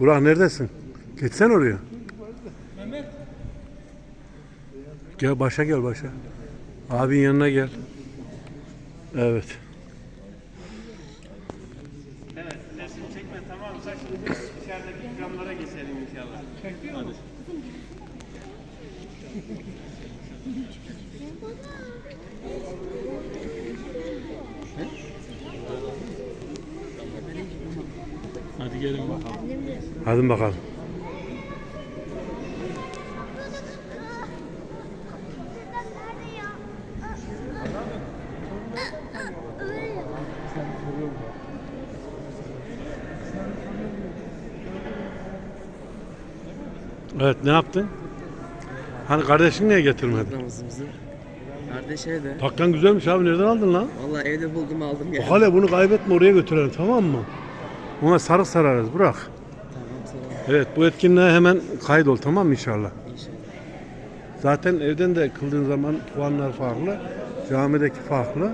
Burak neredesin? Geçsen oraya. Gel başa gel başa. Abin yanına gel. Evet. Evet, resim çekme tamamsa şimdi dışarıdaki ikramlara geçelim inşallah. Çekiyor mu? Gelin bakalım. Hadi bakalım. Evet ne yaptın? Hani kardeşin niye getirmedi? namazımızı. Kardeş evde. Takkan güzelmiş abi nereden aldın lan? Vallahi evde buldum aldım ya. Bak hele bunu kaybetme oraya götürelim tamam mı? Ona sarı sararız bırak. Tamam tamam Evet bu etkinliğe hemen kaydol tamam mı inşallah? inşallah. Zaten evden de kıldığın zaman puanlar farklı. Camideki farklı.